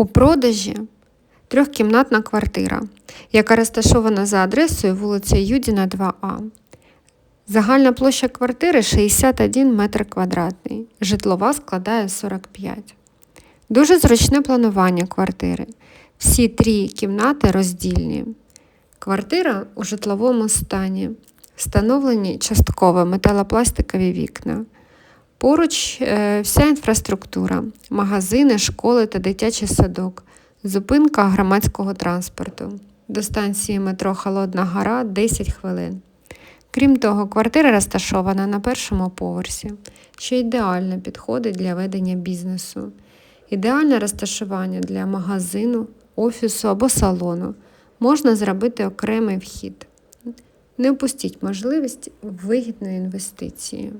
У продажі трьохкімнатна квартира, яка розташована за адресою вулиця Юдіна, 2А. Загальна площа квартири 61 метр квадратний, житлова складає 45. Дуже зручне планування квартири. Всі три кімнати роздільні. Квартира у житловому стані. Встановлені частково металопластикові вікна. Поруч е, вся інфраструктура, магазини, школи та дитячий садок, зупинка громадського транспорту. До станції метро Холодна Гора 10 хвилин. Крім того, квартира розташована на першому поверсі, що ідеально підходить для ведення бізнесу. Ідеальне розташування для магазину, офісу або салону. Можна зробити окремий вхід. Не упустіть можливість вигідної інвестиції.